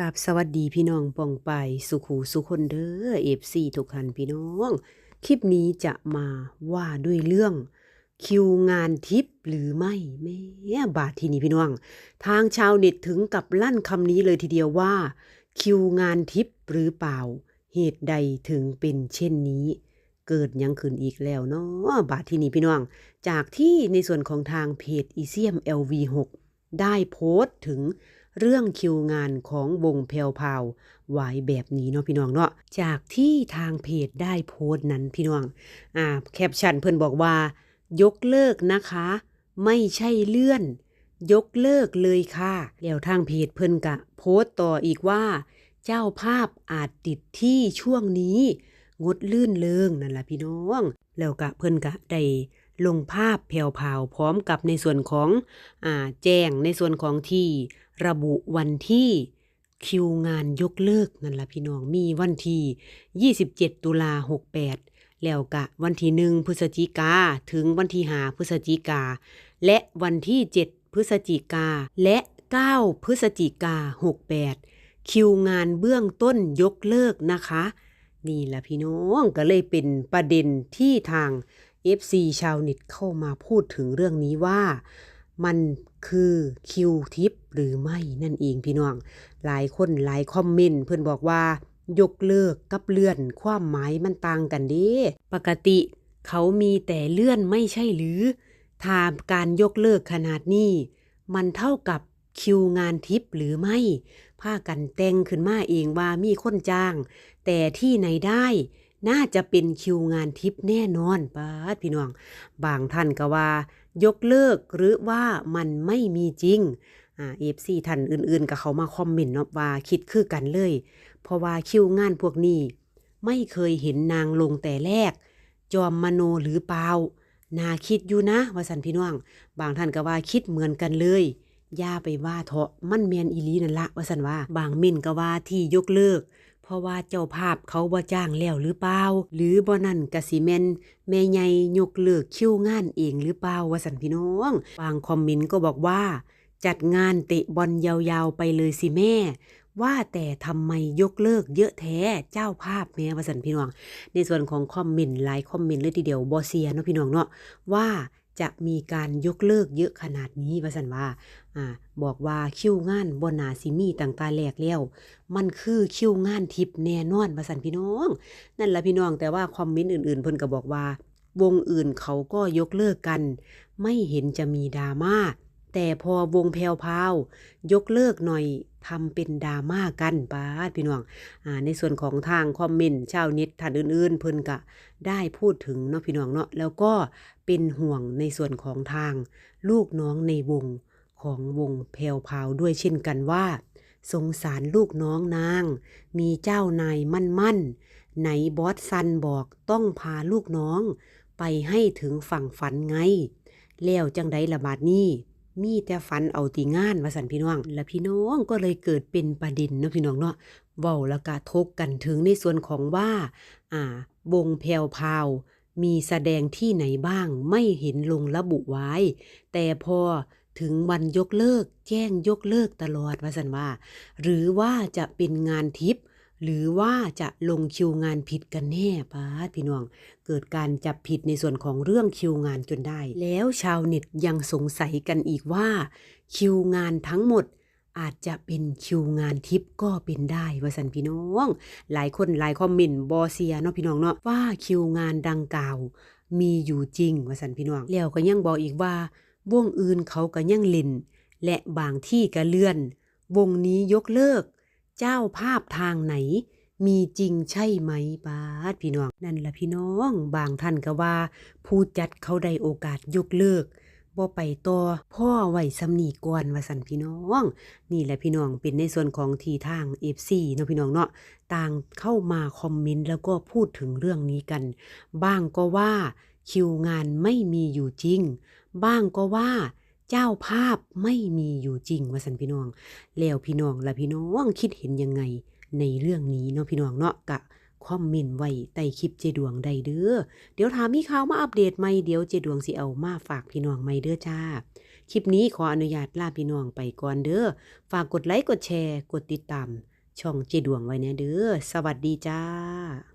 กับสวัสดีพี่น้องปองไปสุขูสุคนเด้อเอฟซีทุกท่านพี่น้อง คลิปนี้จะมาว่าด้วยเรื่อง คิวงานทิปหรือไม่แม่บาทที่นี่พี่น้อง ทางชาวเน็ตถึงกับลั่นคำนี้เลยทีเดียวว่า คิวงานทิปหรือเปล่า เหตุใดถึงเป็นเช่นนี้เกิดยังขึ้นอีกแล้วเนาะบาทที่นี่พี่น้อง จากที่ในส่วนของทางเพจอีเซียม LV6 ได้โพสต์ถึง เรื่องคิวงานของวงเพลวพาวไว้แบบนี้เนาะพี่น้องเนาะจากที่ทางเพจได้โพสต์นั้นพี่น้องอ่าแคปชั่นเพิ่นบอกว่า ยกเลิกนะคะ ไม่ใช่เลื่อน ยกเลิกเลยค่ะแล้วทางเพจเพิ่นกะโพสต์ต่ออีกว่า เจ้าภาพอาจติดที่ช่วงนี้ งดลื่นเลิงนั่นแหละพี่น้อง แล้วกะเพิ่นกะได้ ลงภาพแผ่วๆพร้อมกับในส่วนของอแจ้งในส่วนของที่ระบุวันที่คิวงานยกเลิกนั่นล่ะพี่น้องมีวันที่ 27 ตุลา68 แล้วกะวันที่ 1 พฤศจิกาถึงวันที่5พฤศจิกา และวันที่ 7 พฤศจิกา และ 9 พฤศจิกา 68 คิวงานเบื้องต้นยกเลิกนะคะ นี่แหละพี่น้องก็เลยเป็นประเด็นที่ทาง FC ชาวเน็ตเข้ามาพูดถึงเรื่องนี้ว่ามันคือคิวทิปหรือไม่นั่นเองพี่น้อง หลายคนหลายคอมเมนต์เพื่อนบอกว่า ยกเลิกกับเลื่อน ความหมายมันต่างกันเด้ปกติเขามีแต่เลื่อนไม่ใช่หรือถ้าการยกเลิกขนาดนี้ มันเท่ากับคิวงานทิปหรือไม่พากันแต่งขึ้นมาเองว่ามีคนจ้าง แต่ที่ไหนได้ น่าจะเป็นคิวงานทิปแน่นอนป้าพี่น้อง บางท่านก็ว่า ยกเลิกหรือว่ามันไม่มีจริงอ่าเอฟซีท่านอื่นๆ ก็เขามาคอมเมนต์เนาะว่าคิดคือกันเลย เพราะว่าคิวงานพวกนี้ ไม่เคยเห็นนางลงแต่แรก จอมมโนหรือเปล่านาคิดอยู่นะว่าสันพี่น้อง บางท่านก็ว่าคิดเหมือนกันเลยย่าไปว่าเถาะมันแมนอีลีนั่นละว่าสันว่า บางเม่นก็ว่าที่ยกเลิก เพราะว่าเจ้าภาพเขาบ่จ้างแล้วหรือเปล่า หรือบ่นั่นกะสิแม่นแม่ใหญ่ยกเลิกคิวงานเองหรือเปล่าว่าสันพี่น้อง บางคอมเมนต์ก็บอกว่า จัดงานเตะบอลยาวๆไปเลยสิแม่ ว่าแต่ทำไมยกเลิกเยอะแท้เจ้าภาพแม่ว่าสันพี่น้อง ในส่วนของคอมเมนต์หลายคอมเมนต์เลยทีเดียวบอเซียเนาะพี่น้องเนาะว่า จะมีการยกเลิกเยอะขนาดนี้ว่าสันว่าอ่า บอกว่าคิวงานบนนาซิมีต่างตาแหลกแล้ว มันคือคิวงานทิปแน่นอนว่าสันพี่น้อง นั่นละพี่น้องแต่ว่าคอมเมนต์อื่นๆเพิ่นก็บอกว่า วงอื่นเขาก็ยกเลิกกัน ไม่เห็นจะมีดราม่า แต่พอวงแพวพาวยกเลิกหน่อยทำเป็นดราม่ากันป้าพี่น้องอ่าในส่วนของทางคอมเมนต์ชาวเน็ตท่านอื่น ๆ เพิ่นก็ได้พูดถึงเนาะพี่น้องเนาะแล้วก็เป็นห่วงในส่วนของทาง ลูกน้องในวงของวงแพวพาวด้วยเช่นกันว่า สงสารลูกน้องนาง มีเจ้านายมั่นมั่นไหนบอสซันบอกต้องพาลูกน้อง ไปให้ถึงฝั่งฝันไง แล้วจังไดละบาดนี้ มีแต่ฝันเอาตีงานว่าสันพี่น้อง และพี่น้องก็เลยเกิดเป็นประเด็นเนาะพี่น้องเนาะเว้าแล้วก็ทกกันถึงในส่วนของว่า อ่าวงแพวพาวมีแสดงที่ไหนบ้างไม่เห็นลงระบุไว้ แต่พอถึงวันยกเลิก แจ้งยกเลิกตลอดว่าสันว่า หรือว่าจะเป็นงานทิป หรือว่าจะลงคิวงานผิดกันแน่ป้าพี่น้อง เกิดการจับผิดในส่วนของเรื่องคิวงานจนได้ แล้วชาวเน็ตยังสงสัยกันอีกว่า คิวงานทั้งหมดอาจจะเป็นคิวงานทิปก็เป็นได้ว่าสันพี่น้อง หลายคนหลายคอมเมนต์บอเซียเนาะพี่น้องเนาะว่าคิวงานดังกล่าว มีอยู่จริงว่าสันพี่น้องแล้วก็ยังบอกอีกว่าวงอื่นเขาก็ยังเล่นและบางที่ก็เลื่อน วงนี้ยกเลิก เจ้าภาพทางไหน มีจริงใช่ไหมบาดพี่น้อง นั่นละพี่น้อง บางท่านก็ว่า ผู้จัดเขาได้โอกาสยกเลิกบ่ไปต่อพ่อไหวสำนีก่อนว่าสันพี่น้อง นี่แหละพี่น้องเป็นในส่วนของทีทาง FC เนาะพี่น้องเนาะต่างเข้ามาคอมเมนต์แล้วก็พูดถึงเรื่องนี้กัน บ้างก็ว่าคิวงานไม่มีอยู่จริง บ้างก็ว่า เจ้าภาพไม่มีอยู่จริงว่าสันพี่น้อง แล้วพี่น้องและพี่น้องคิดเห็นยังไงในเรื่องนี้เนาะพี่น้องเนาะกะคอมเมนต์ไว้ใต้คลิปเจดวงได้เด้อ เดี๋ยวถามมีข่าวมาอัปเดตใหม่เดี๋ยวเจดวงสิเอามาฝากพี่น้องใหม่เด้อจ้า คลิปนี้ขออนุญาตลาพี่น้องไปก่อนเด้อ ฝากกดไลค์กดแชร์ กดติดตาม ช่องเจดวงไว้แนะเด้อ สวัสดีจ้า